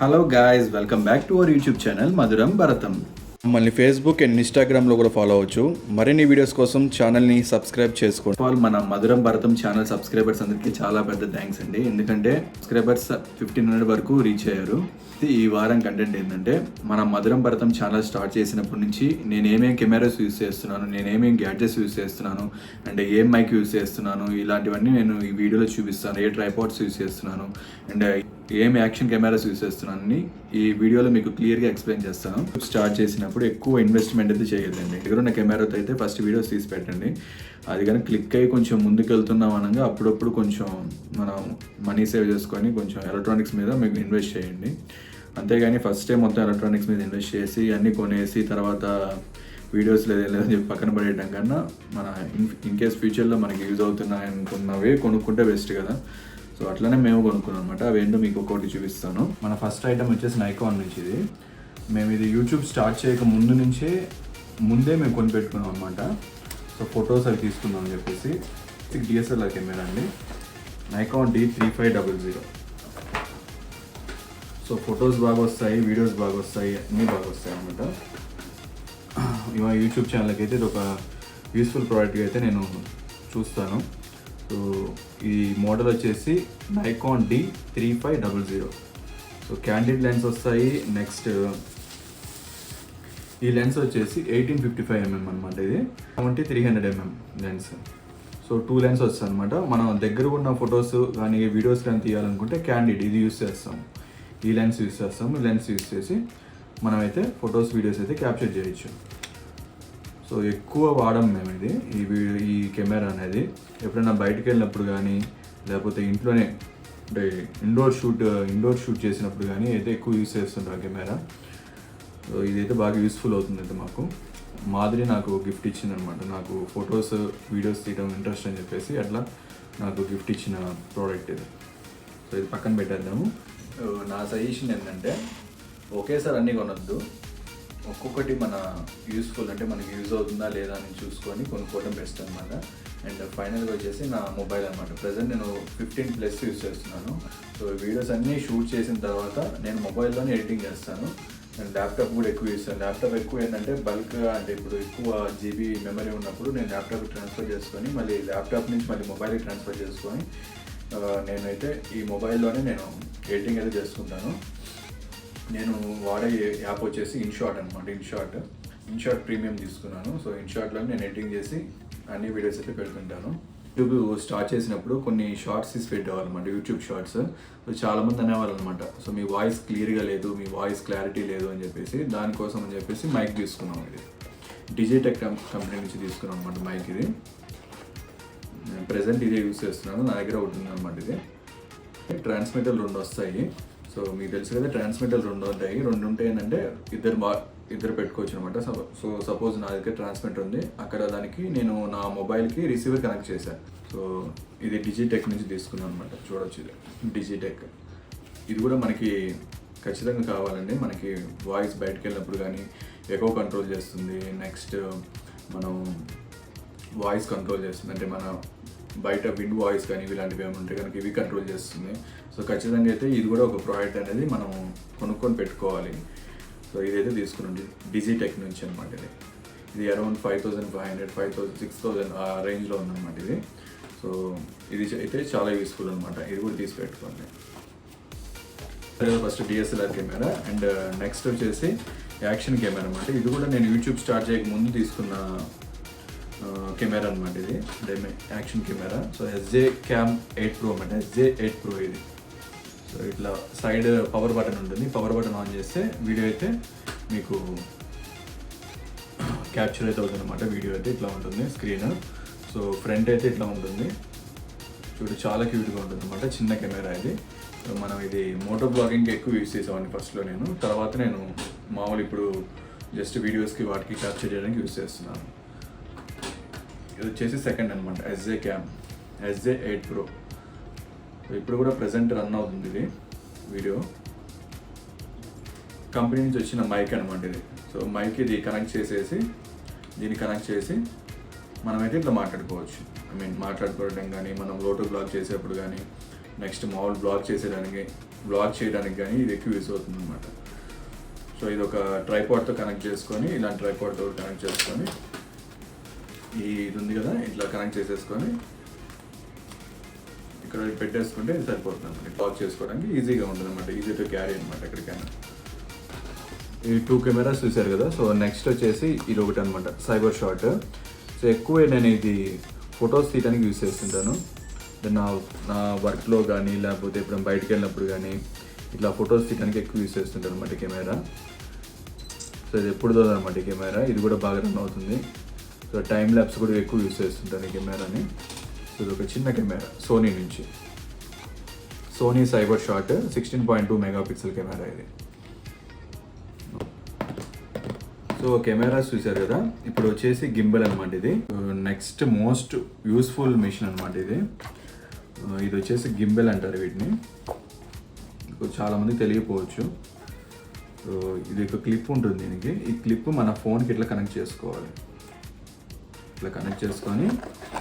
Hello guys welcome back to our YouTube channel Madhuram Bharatam మమ్మల్ని Facebook and ఇన్స్టాగ్రామ్లో కూడా follow అవ్వచ్చు. మరిన్ని వీడియోస్ కోసం ఛానల్ని సబ్స్క్రైబ్ చేసుకోండి. ఆల్ మన మధురం భరతం ఛానల్ సబ్స్క్రైబర్స్ అందరికీ చాలా పెద్ద థ్యాంక్స్ అండి. ఎందుకంటే సబ్స్క్రైబర్స్ ఫిఫ్టీన్ హండ్రెడ్ వరకు రీచ్ అయ్యారు. ఈ వారం కంటెంట్ ఏంటంటే మన మధురం భరతం ఛానల్ స్టార్ట్ చేసినప్పటి నుంచి నేను ఏమేం కెమెరాస్ యూస్ చేస్తున్నాను నేను ఏమేం గ్యాడ్జెట్స్ యూస్ చేస్తున్నాను అండ్ ఏం మైక్ యూస్ చేస్తున్నాను ఇలాంటివన్నీ నేను ఈ వీడియోలో చూపిస్తాను ఏ ట్రైపాడ్స్ యూస్ చేస్తున్నాను అండ్ ఏం యాక్షన్ కెమెరాస్ యూస్ చేస్తున్నానని ఈ వీడియోలో మీకు క్లియర్గా ఎక్స్ప్లెయిన్ చేస్తాను. స్టార్ట్ చేసినప్పుడు ఎక్కువ ఇన్వెస్ట్మెంట్ అయితే చేయొద్దండి. దగ్గర ఉన్న కెమెరాతో అయితే ఫస్ట్ వీడియోస్ తీసి పెట్టండి. అది కానీ క్లిక్ అయ్యి కొంచెం ముందుకు వెళ్తున్నాం అనగా అప్పుడప్పుడు కొంచెం మనం మనీ సేవ్ చేసుకొని కొంచెం ఎలక్ట్రానిక్స్ మీద మీకు ఇన్వెస్ట్ చేయండి. అంతేగాని ఫస్ట్ టైం మొత్తం ఎలక్ట్రానిక్స్ మీద ఇన్వెస్ట్ చేసి అన్నీ కొనేసి తర్వాత వీడియోస్ లేదు లేదని చెప్పి పక్కన పడేయడం కన్నా మన ఇన్ ఇన్ కేస్ ఫ్యూచర్లో మనకి యూజ్ అవుతున్నాయి అనుకున్నవే కొనుక్కుంటే బెస్ట్ కదా. సో అట్లనే మేము కొనుక్కున్నాం అనమాట అవేంటో మీకు ఒక్కొక్కటి చూపిస్తాను. మన ఫస్ట్ ఐటమ్ వచ్చేసి నైకాన్ నుంచి ఇది. మేము ఇది యూట్యూబ్ స్టార్ట్ చేయక ముందు నుంచే ముందే మేము కొని పెట్టుకున్నాం అనమాట సో ఫొటోస్ అవి తీసుకుందాం అని చెప్పేసి. డిఎస్ఎల్ఆర్ కెమెరా అండి. Nikon D three five double zero so photos బాగా వస్తాయి వీడియోస్ బాగా వస్తాయి అన్నీ బాగా వస్తాయి అనమాట ఇవా యూట్యూబ్ ఛానల్కి అయితే ఇది ఒక యూస్ఫుల్ ప్రోడక్ట్గా అయితే నేను చూస్తాను. సో ఈ మోడల్ వచ్చేసి Nikon D three five double zero so candid lens వస్తాయి. నెక్స్ట్ ఈ లెన్స్ వచ్చేసి ఎయిటీన్ ఫిఫ్టీ ఫైవ్ ఎంఎం అనమాట ఇది. Seventy three hundred mm lens so two lens వస్తాయి అనమాట మనం దగ్గర ఉన్న ఫొటోస్ కానీ వీడియోస్ కానీ తీయాలనుకుంటే క్యాండిడ్ ఇది యూస్ చేస్తాం. ఈ లెన్స్ యూస్ చేస్తాం ఈ లెన్స్ యూస్ చేసి మనమైతే ఫొటోస్ వీడియోస్ అయితే క్యాప్చర్ చేయొచ్చు. సో ఎక్కువ వాడం మేము ఇది. ఈ ఈ కెమెరా అనేది. ఎప్పుడైనా బయటకు వెళ్ళినప్పుడు కానీ లేకపోతే ఇంట్లోనే అంటే ఇండోర్ షూట్ ఇండోర్ షూట్ చేసినప్పుడు కానీ అయితే ఎక్కువ యూస్ చేస్తుంటారు ఆ కెమెరా. సో ఇదైతే బాగా యూస్ఫుల్ అవుతుంది అయితే మాకు. మాదిరి నాకు గిఫ్ట్ ఇచ్చిందనమాట నాకు ఫొటోస్ వీడియోస్ తీయడం ఇంట్రెస్ట్ అని చెప్పేసి అట్లా నాకు గిఫ్ట్ ఇచ్చిన ప్రోడక్ట్ ఇది. సో ఇది పక్కన పెట్టేద్దాము. నా సజెషన్ ఏంటంటే ఒకేసారి అన్నీ కొనొద్దు. ఒక్కొక్కటి మన యూస్ఫుల్ అంటే మనకి యూజ్ అవుతుందా లేదా అని చూసుకొని కొనుక్కోవడం బెస్ట్ అనమాట అండ్ ఫైనల్గా వచ్చేసి నా మొబైల్ అనమాట ప్రజెంట్ నేను ఫిఫ్టీన్ ప్లస్ యూస్ చేస్తున్నాను. సో వీడియోస్ అన్నీ షూట్ చేసిన తర్వాత నేను మొబైల్లోనే ఎడిటింగ్ చేస్తాను. అండ్ ల్యాప్టాప్ కూడా ఎక్కువ చేస్తాను. ల్యాప్టాప్ ఎక్కువ ఏంటంటే బల్క్గా అంటే ఇప్పుడు ఎక్కువ జీబీ మెమరీ ఉన్నప్పుడు నేను ల్యాప్టాప్ ట్రాన్స్ఫర్ చేసుకొని మళ్ళీ ల్యాప్టాప్ నుంచి మళ్ళీ మొబైల్కి ట్రాన్స్ఫర్ చేసుకొని నేనైతే ఈ మొబైల్లోనే నేను ఎడిటింగ్ అయితే చేసుకుంటాను. నేను వాడే యాప్ వచ్చేసి ఇన్షాట్ అనమాట ఇన్షాట్ ఇన్షాట్ ప్రీమియం తీసుకున్నాను. సో ఇన్షాట్లో నేను ఎడిటింగ్ చేసి అన్ని వీడియోస్ అయితే పెడుతుంటాను. యూట్యూబ్ స్టార్ట్ చేసినప్పుడు కొన్ని షార్ట్స్ తీసి పెట్టేవాళ్ళనమాట యూట్యూబ్ షార్ట్స్ సో చాలామంది అనేవాళ్ళు అనమాట సో మీ వాయిస్ క్లియర్గా లేదు మీ వాయిస్ క్లారిటీ లేదు అని చెప్పేసి. దానికోసం అని చెప్పేసి మైక్ తీసుకున్నాం ఇది. డిజిటెక్ కంపెనీ నుంచి తీసుకున్నాం అనమాట మైక్ ఇది. నేను ప్రజెంట్ ఇదే యూస్ చేస్తున్నాను నా దగ్గర ఉంటుంది అనమాట ఇది. ట్రాన్స్మిటర్ రెండు వస్తాయి. సో మీకు తెలుసు కదా ట్రాన్స్మిటర్ రెండు ఉంటాయి. రెండు ఉంటాయి ఏంటంటే ఇద్దరు బా ఇద్దరు పెట్టుకోవచ్చు అనమాట సో సపోజ్ నా దగ్గర ట్రాన్స్మిటర్ ఉంది. అక్కడ దానికి నేను నా మొబైల్కి రిసీవర్ కనెక్ట్ చేశాను సో ఇది డిజిటెక్ నుంచి తీసుకున్నాను అనమాట చూడొచ్చు ఇది. డిజిటెక్ ఇది కూడా మనకి ఖచ్చితంగా కావాలండి. మనకి వాయిస్ బయటకు వెళ్ళినప్పుడు కానీ ఎక్కువ కంట్రోల్ చేస్తుంది. నెక్స్ట్ మనం వాయిస్ కంట్రోల్ చేస్తుంది. అంటే మన బయట విండ్ వాయిస్ కానీ ఇలాంటివి ఏమి ఉంటే కనుక ఇవి కంట్రోల్ చేస్తుంది. సో ఖచ్చితంగా అయితే ఇది కూడా ఒక ప్రోడక్ట్ అనేది మనం కొనుక్కొని పెట్టుకోవాలి. సో ఇదైతే తీసుకున్నాం డిజిటెక్ నుంచి అనమాట ఇది. ఇది around five thousand five hundred five thousand six thousand ఆ రేంజ్లో ఉందన్నమాట ఇది. సో ఇది అయితే చాలా యూస్ఫుల్ అనమాట ఇది కూడా తీసి పెట్టుకోండి. First DSLR camera and uh, next వచ్చేసి యాక్షన్ కెమెరా అనమాట ఇది కూడా నేను యూట్యూబ్ స్టార్ట్ చేయక ముందు తీసుకున్న కెమెరా అనమాట ఇది. డెమే action camera. So SJ cam eight pro అనమాట ఎస్జే ఎయిట్ ప్రో ఇది. సో ఇట్లా సైడ్ పవర్ బటన్ ఉంటుంది. పవర్ బటన్ ఆన్ చేస్తే వీడియో అయితే మీకు క్యాప్చర్ అయితే అవుతుంది అనమాట వీడియో అయితే ఇట్లా ఉంటుంది స్క్రీన్ సో ఫ్రంట్ అయితే ఇట్లా ఉంటుంది. చూడు చాలా క్యూట్గా ఉంటుంది అనమాట చిన్న కెమెరా ఇది. సో మనం ఇది మోటో బ్లాగింగ్కి ఎక్కువ యూస్ చేసేవాడిని ఫస్ట్లో నేను. తర్వాత నేను మామూలు ఇప్పుడు జస్ట్ వీడియోస్కి వాటికి క్యాప్చర్ చేయడానికి యూస్ చేస్తున్నాను. ఇది వచ్చేసి సెకండ్ అనమాట SJ cam SJ eight pro ఇప్పుడు కూడా ప్రజెంట్ రన్ అవుతుంది ఇది వీడియో కంపెనీ నుంచి వచ్చిన మైక్ అనమాట ఇది. సో మైక్ ఇది కనెక్ట్ చేసేసి దీన్ని కనెక్ట్ చేసి మనమైతే ఇట్లా మాట్లాడుకోవచ్చు. ఐ మీన్ మాట్లాడుకోవడం కానీ మనం లోటు బ్లాక్ చేసేప్పుడు కానీ నెక్స్ట్ మామూలు బ్లాక్ చేసేదానికి బ్లాక్ చేయడానికి కానీ ఇది ఎక్కువ యూస్ అవుతుంది అనమాట సో ఇది ఒక ట్రైపాడ్తో కనెక్ట్ చేసుకొని ఇలాంటి ట్రైపాడ్తో కనెక్ట్ చేసుకొని ఇది ఉంది కదా ఇట్లా కనెక్ట్ చేసేసుకొని ఇక్కడ పెట్టేసుకుంటే సరిపోతుంది అనమాట బ్లాక్ చేసుకోవడానికి ఈజీగా ఉంటుంది అనమాట ఈజీ టు క్యారీ అనమాట ఎక్కడికైనా. ఈ టూ కెమెరాస్ చూశారు కదా సో నెక్స్ట్ వచ్చేసి ఇది ఒకటి అనమాట సైబర్ షాట్ సో ఎక్కువ నేను ఇది ఫొటోస్ తీయడానికి యూస్ చేస్తుంటాను. దెన్ నా నా వర్క్లో కానీ లేకపోతే ఇప్పుడు బయటకు వెళ్ళినప్పుడు కానీ ఇట్లా ఫొటోస్ తీయడానికి ఎక్కువ యూస్ చేస్తుంటాను అనమాట కెమెరా. సో ఇది ఎప్పుడు అనమాట ఈ కెమెరా ఇది కూడా బాగా రన్ అవుతుంది. సో టైం ల్యాబ్స్ కూడా ఎక్కువ యూస్ చేస్తుంటాను ఈ కెమెరాని. సో ఇది ఒక చిన్న కెమెరా సోనీ నుంచి. Sony cyber shot sixteen point two mega pixel camera ఇది. సో కెమెరాస్ చూసారు కదా? ఇప్పుడు వచ్చేసి గింబల్ అనమాట ఇది. నెక్స్ట్ మోస్ట్ యూస్ఫుల్ మిషన్ అనమాట ఇది. Uh, ఇది వచ్చేసి గింబెల్ అంటారు వీటిని. చాలామంది తెలియకపోవచ్చు ఇది ఒక క్లిప్ ఉంటుంది దీనికి. ఈ క్లిప్ మన ఫోన్కి ఇట్లా కనెక్ట్ చేసుకోవాలి? ఇట్లా కనెక్ట్ చేసుకొని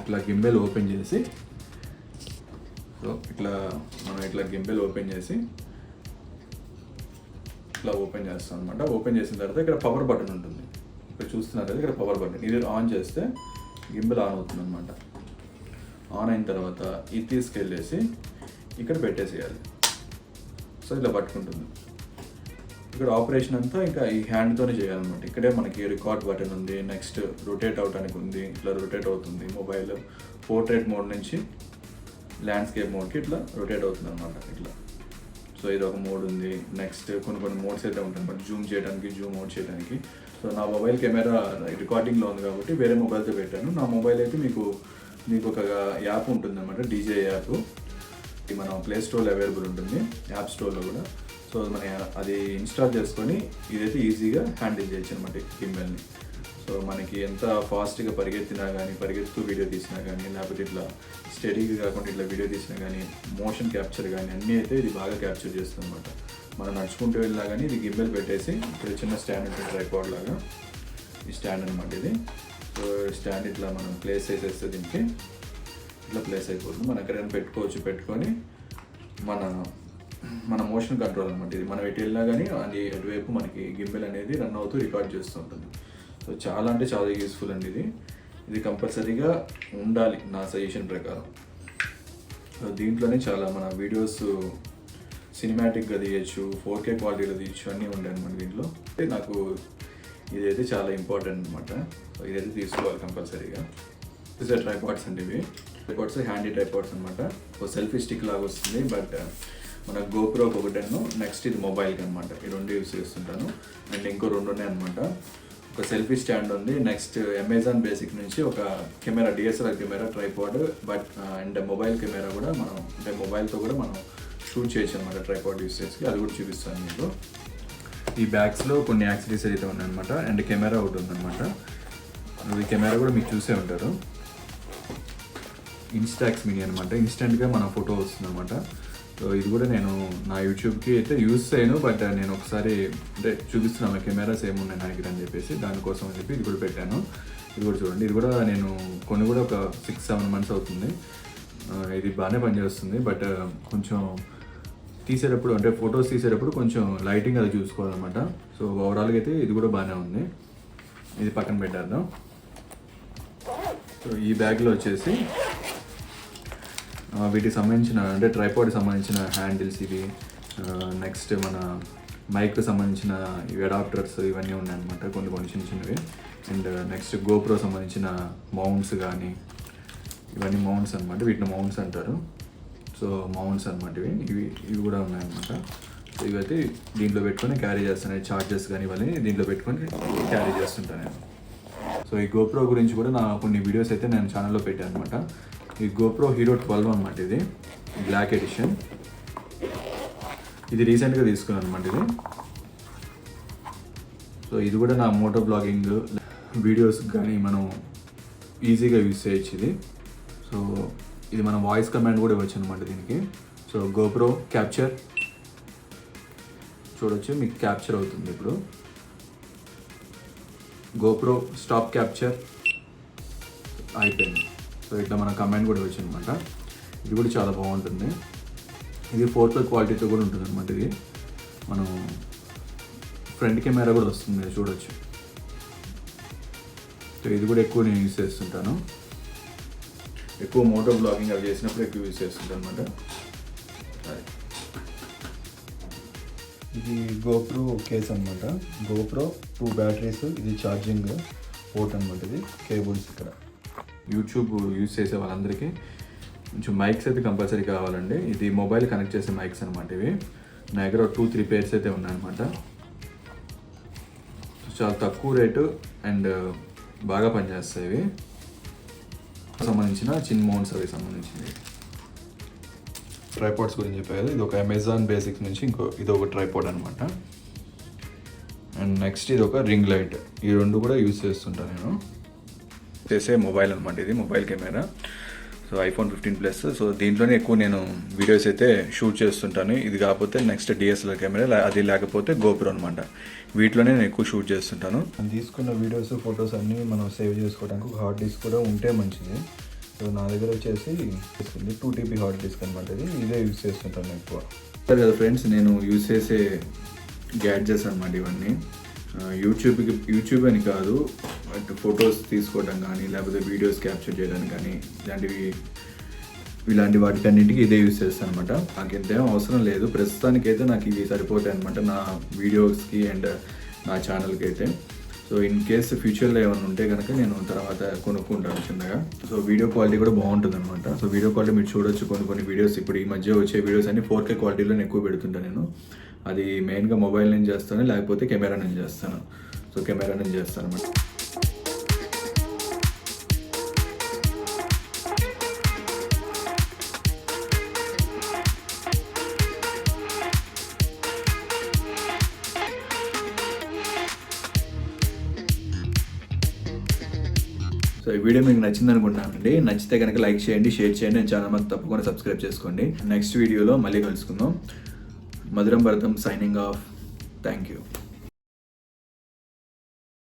ఇట్లా గింబెల్ ఓపెన్ చేసి సో ఇట్లా మనం ఇట్లా గింబెల్ ఓపెన్ చేసి ఇట్లా ఓపెన్ చేస్తాం అనమాట ఓపెన్ చేసిన తర్వాత ఇక్కడ పవర్ బటన్ ఉంటుంది. ఇక్కడ చూస్తున్నారు కదా ఇక్కడ పవర్ బటన్ ఇది ఆన్ చేస్తే గింబెల్ ఆన్ అవుతుంది అనమాట ఆన్ అయిన తర్వాత ఇది తీసుకెళ్ళేసి ఇక్కడ పెట్టేసేయాలి. సో ఇలా పట్టుకుంటుంది. ఇక్కడ ఆపరేషన్ అంతా ఇంకా ఈ హ్యాండ్తోనే చేయాలన్నమాట. ఇక్కడే మనకి రికార్డ్ బటన్ ఉంది నెక్స్ట్ రొటేట్ అవడానికి ఉంది ఇట్లా రొటేట్ అవుతుంది మొబైల్ పోర్ట్రేట్ మోడ్ నుంచి ల్యాండ్స్కేప్ మోడ్కి ఇట్లా రొటేట్ అవుతుంది అనమాట ఇట్లా. సో ఇది ఒక మోడ్ ఉంది. నెక్స్ట్ కొన్ని కొన్ని మోడ్స్ అయితే ఉంటాయి అనమాట జూమ్ చేయడానికి జూమ్ అవుట్ చేయడానికి. సో నా మొబైల్ కెమెరా రికార్డింగ్లో ఉంది కాబట్టి వేరే మొబైల్తో పెట్టాను. నా మొబైల్ అయితే మీకు మీకు ఒక యాప్ ఉంటుంది అనమాట డీజే యాప్. ఇది మన ప్లే స్టోర్లో అవైలబుల్ ఉంటుంది. యాప్ స్టోర్లో కూడా. సో మన అది ఇన్స్టాల్ చేసుకొని ఇదైతే ఈజీగా హ్యాండిల్ చేయొచ్చు అనమాట గిమ్మెల్ని సో మనకి ఎంత ఫాస్ట్గా పరిగెత్తినా కానీ పరిగెత్తు వీడియో తీసినా కానీ లేకపోతే ఇట్లా స్టడీగా కాకుండా ఇట్లా వీడియో తీసినా కానీ మోషన్ క్యాప్చర్ కానీ అన్నీ అయితే ఇది బాగా క్యాప్చర్ చేస్తుంది అనమాట మనం నడుచుకుంటూ వెళ్ళినా కానీ ఇది గిమ్మెల్ పెట్టేసి ఇక్కడ చిన్న స్టాండ్ ఉంటుంది ట్రైపాడ్ లాగా. ఈ స్టాండ్ అనమాట ఇది. సో స్టాండ్ ఇట్లా మనం ప్లేస్ చేసేస్తే దీనికి ఇట్లా ప్లేస్ అయిపోతుంది. మనం ఎక్కడైనా పెట్టుకోవచ్చు పెట్టుకొని మన మన మోషన్ కంట్రోల్ అనమాట ఇది మనం ఎటు వెళ్ళినా కానీ అది అటువైపు మనకి గింబెల్ అనేది రన్ అవుతూ రికార్డ్ చేస్తూ ఉంటుంది. సో చాలా అంటే చాలా యూస్ఫుల్ అండి ఇది. ఇది కంపల్సరీగా ఉండాలి నా సజెషన్ ప్రకారం. సో దీంట్లోనే చాలా మన వీడియోస్ సినిమాటిక్గా తీయచ్చు ఫోర్ కే క్వాలిటీలో తీయచ్చు అన్నీ ఉంటాయి అనమాట దీంట్లో. అంటే నాకు ఇదైతే చాలా ఇంపార్టెంట్ అనమాట సో ఇదైతే తీసుకోవాలి కంపల్సరీగా. ట్రైపాడ్స్ అండి ఇవి. ట్రైపాడ్స్ హ్యాండీ ట్రైపాడ్స్ అనమాట ఒక సెల్ఫీ స్టిక్ లాగా వస్తుంది బట్ మన గోప్రో ఒకటేను. నెక్స్ట్ ఇది మొబైల్కి అనమాట ఈ రెండు యూస్ చేస్తుంటాను. అండ్ ఇంకో రెండు ఉన్నాయి అనమాట ఒక సెల్ఫీ స్టాండ్ ఉంది. నెక్స్ట్ అమెజాన్ బేసిక్ నుంచి ఒక camera DSLR camera tripod but and mobile camera కూడా మనం అంటే మొబైల్తో కూడా మనం షూట్ చేయొచ్చు అనమాట ట్రైపాడ్ యూస్ చేసి అది కూడా చూపిస్తాను మీకు. ఈ బ్యాగ్స్లో కొన్ని యాక్సరీస్ అయితే ఉన్నాయన్నమాట అండ్ కెమెరా ఒకటి ఉందన్నమాట ఈ కెమెరా కూడా మీకు చూసే ఉంటారు. ఇన్స్టాక్స్ మినీ అనమాట ఇన్స్టెంట్గా మన ఫోటో వస్తుంది అనమాట సో ఇది కూడా నేను నా యూట్యూబ్కి అయితే యూస్ చేయను బట్ నేను ఒకసారి అంటే చూపిస్తున్నాను కెమెరాస్ ఏమున్నాయి నా దగ్గర అని చెప్పేసి దానికోసం అని చెప్పి ఇది కూడా పెట్టాను. ఇది కూడా చూడండి. ఇది కూడా నేను కొన్ని కూడా ఒక సిక్స్ సెవెన్ మంత్స్ అవుతుంది. ఇది బాగానే పనిచేస్తుంది బట్ కొంచెం తీసేటప్పుడు అంటే ఫొటోస్ తీసేటప్పుడు కొంచెం లైటింగ్ అది చూసుకోవాలన్నమాట. సో ఓవరాల్గా అయితే ఇది కూడా బాగానే ఉంది. ఇది పక్కన పెట్టేద్దాం. సో ఈ బ్యాగ్లో వచ్చేసి వీటికి సంబంధించిన అంటే ట్రైపాడ్కి సంబంధించిన హ్యాండిల్స్ ఇవి నెక్స్ట్ మన మైక్కి సంబంధించిన ఇవి అడాప్టర్స్ ఇవన్నీ ఉన్నాయన్నమాట కొన్ని కొన్ని చిన్న చిన్నవి. అండ్ నెక్స్ట్ గోప్రో సంబంధించిన మౌంట్స్ కానీ ఇవన్నీ మౌంట్స్ అనమాట వీటిని మౌంట్స్ అంటారు. సో మౌంట్స్ అనమాట ఇవి. ఇవి ఇవి కూడా ఉన్నాయన్నమాట. సో ఇవైతే దీంట్లో పెట్టుకొని క్యారీ చేస్తాను చార్జెస్ కానీ ఇవన్నీ దీంట్లో పెట్టుకొని క్యారీ చేస్తుంటాను నేను. సో ఈ గోప్రో గురించి కూడా నా కొన్ని వీడియోస్ అయితే నేను ఛానల్లో పెట్టాను అనమాట ఈ గోప్రో హీరో ట్వెల్వ్ అనమాట ఇది. బ్లాక్ ఎడిషన్ ఇది రీసెంట్గా తీసుకున్నాను అనమాట ఇది. సో ఇది కూడా నా మోటో బ్లాగింగ్ వీడియోస్ కానీ మనం ఈజీగా యూజ్ చేయొచ్చు ఇది. సో ఇది మన వాయిస్ కమాండ్ కూడా ఇవ్వచ్చు అనమాట దీనికి. సో గోప్రో క్యాప్చర్ చూడొచ్చు మీకు క్యాప్చర్ అవుతుంది ఇప్పుడు. గోప్రో స్టాప్ క్యాప్చర్ అయిపోయింది. సో ఇట్లా మన కమెంట్ కూడా ఇవ్వచ్చు అనమాట ఇది కూడా చాలా బాగుంటుంది. ఇది ఫోర్త్ క్వాలిటీతో కూడా ఉంటుంది అనమాట ఇది. మనం ఫ్రంట్ కెమెరా కూడా వస్తుంది మీరు చూడొచ్చు. సో ఇది కూడా ఎక్కువ నేను యూస్ చేస్తుంటాను. ఎక్కువ మోటో బ్లాగింగ్ అవి చేసినప్పుడు ఎక్కువ యూస్ చేస్తుంటాను అనమాట ఇది గోప్రో కేస్ అనమాట గోప్రో టూ బ్యాటరీస్ ఇది ఛార్జింగ్ పోర్ట్ అనమాట ఇది కేబుల్స్ ఇక్కడ. యూట్యూబ్ యూజ్ చేసే వాళ్ళందరికీ కొంచెం మైక్స్ అయితే కంపల్సరీ కావాలండి. ఇది మొబైల్ కనెక్ట్ చేసే మైక్స్ అనమాట ఇవి. నా దగ్గర టూ త్రీ పేర్స్ అయితే ఉన్నాయన్నమాట. చాలా తక్కువ రేటు అండ్ uh, బాగా పనిచేస్తాయి ఇవి. సంబంధించిన చిన్ మౌంట్స్ అవి సంబంధించినవి. ట్రైపాడ్స్ గురించి చెప్పారు కదా ఇది ఒక అమెజాన్ బేసిక్స్ నుంచి ఇంకో ఇది ఒక ట్రైపాడ్ అనమాట అండ్ నెక్స్ట్ ఇది ఒక రింగ్ లైట్ ఈ రెండు కూడా యూస్ చేస్తుంటాను నేను. చేసే మొబైల్ అనమాట ఇది mobile camera. So iPhone fifteen plus. So దీంట్లోనే ఎక్కువ నేను వీడియోస్ అయితే షూట్ చేస్తుంటాను. ఇది కాకపోతే నెక్స్ట్ డిఎస్ఎల్ఆర్ కెమెరా అది లేకపోతే గోప్రో అనమాట వీటిలోనే నేను ఎక్కువ షూట్ చేస్తుంటాను. తీసుకున్న వీడియోస్ ఫొటోస్ అన్నీ మనం సేవ్ చేసుకోవడానికి ఒక హార్డ్ డిస్క్ కూడా ఉంటే మంచిది. సో నా దగ్గర వచ్చేసి టూ టీబీ హార్డ్ డిస్క్ అనమాట ఇది. ఇదే యూస్ చేస్తుంటాను ఎక్కువ. సరే కదా ఫ్రెండ్స్ నేను యూస్ చేసే గ్యాడ్జెట్స్ అనమాట ఇవన్నీ. యూట్యూబ్కి యూట్యూబ్ అని కాదు ఫొటోస్ తీసుకోవడం కానీ లేకపోతే వీడియోస్ క్యాప్చర్ చేయడానికి కానీ ఇలాంటివి ఇలాంటి వాటికన్నింటికి ఇదే యూస్ చేస్తాను అనమాట నాకు ఇంతేం అవసరం లేదు. ప్రస్తుతానికి అయితే నాకు ఇది సరిపోతాయి అనమాట నా వీడియోస్కి అండ్ నా ఛానల్కి అయితే సో ఇన్ కేస్ ఫ్యూచర్లో ఏమైనా ఉంటే కనుక నేను తర్వాత కొనుక్కుంటాను చిన్నగా. సో వీడియో క్వాలిటీ కూడా బాగుంటుంది అనమాట సో వీడియో క్వాలిటీ మీరు చూడొచ్చు. కొన్ని కొన్ని వీడియోస్ ఇప్పుడు ఈ మధ్య వచ్చే వీడియోస్ అన్ని ఫోర్ కే క్వాలిటీలో ఎక్కువ పెడుతుంటాను నేను. అది మెయిన్గా మొబైల్ నుంచి చేస్తాను లేకపోతే కెమెరా నుంచి చేస్తాను. సో కెమెరా నుంచి చేస్తాను అనమాట సో ఈ వీడియో మీకు నచ్చింది అనుకుంటున్నానండి నచ్చితే కనుక లైక్ చేయండి షేర్ చేయండి నేను ఛానల్ మాకు తప్పకుండా సబ్స్క్రైబ్ చేసుకోండి. నెక్స్ట్ వీడియోలో మళ్ళీ కలుసుకుందాం. మధురం భరతం సైనింగ్ ఆఫ్ థ్యాంక్ యూ